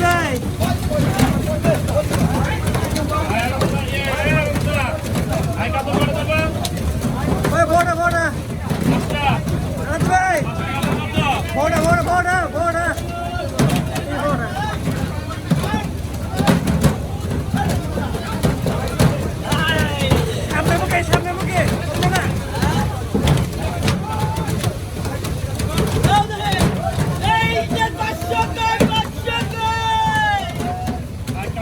right.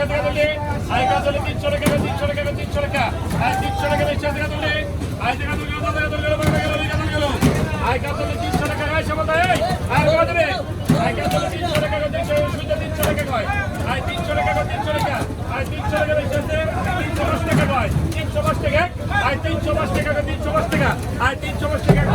টাকা তুলি আয় কাতলে তিনশো টাকা তিনশো টাকা তিনশো টাকা আয় তিনশো টাকা বেশি টাকা তুলি আয় টাকা তুলি কত টাকা তুলি কত টাকা তুলি কত গেল। কাতলে তিনশো তিনশো টাকা সুবিধা তিনশো তিনশো টাকা আয় তিনশো পাঁচ টাকা তিনশো পাঁচ টাকা আয় তিনশো পাঁচ টাকা